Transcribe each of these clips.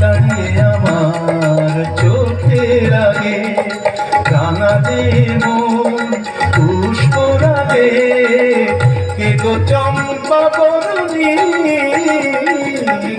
দাঁড়িয়ে আমার চোখের আগে কানাদে মন পুষ্পরাগে কে গো চম্পা বরণী,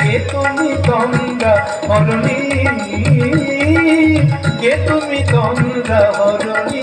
কে তুমি তন্দ্রা হরণী কে তুমি তন্দ্রা হরণী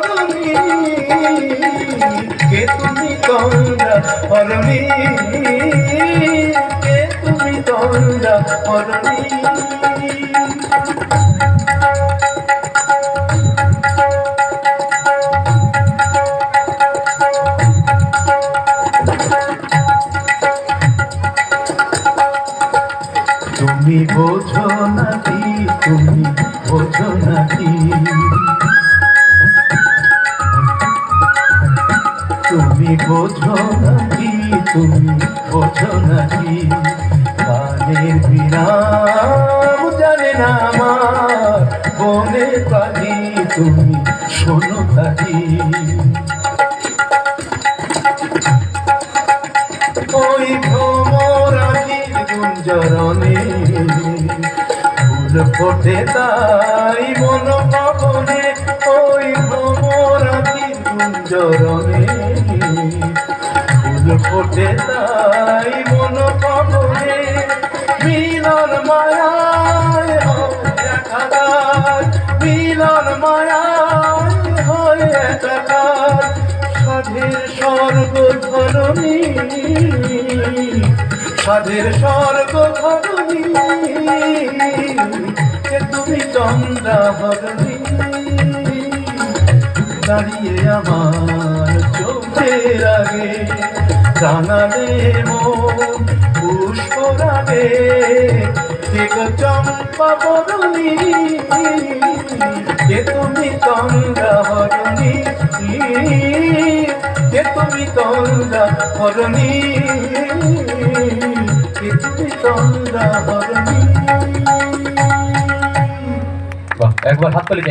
কে তুমি তন্দ্রা হরণী কে তুমি তন্দ্রা হরণী তুমি বোঝো তুমি বোঝো নাকি, তুমি বোঝো নাকি? কানের বিরাম জানে না আমার, বনে পাখি তুমি শোনো পাখি ওই ভ্রমরাজির গুঞ্জরণে, ফুল ফোটে তাই মন পাবনে ওই ভ্রমরাজির গুঞ্জরণে তাই মন পাবনে মিলন মায়ায় একাকার। মিলন হয় সাধের স্বর্গ ধরণী সাধের স্বর্গ ধরণী তুমি দাঁড়িয়ে আমার চোখের আগে। জানালে মন পুষ্পরাগে কে গো চম্পা বরণী। কে তুমি তন্দ্রা হরণী? কে তুমি তন্দ্রা হরণী? কে তুমি তন্দ্রা হরণী? একবার হাত তালি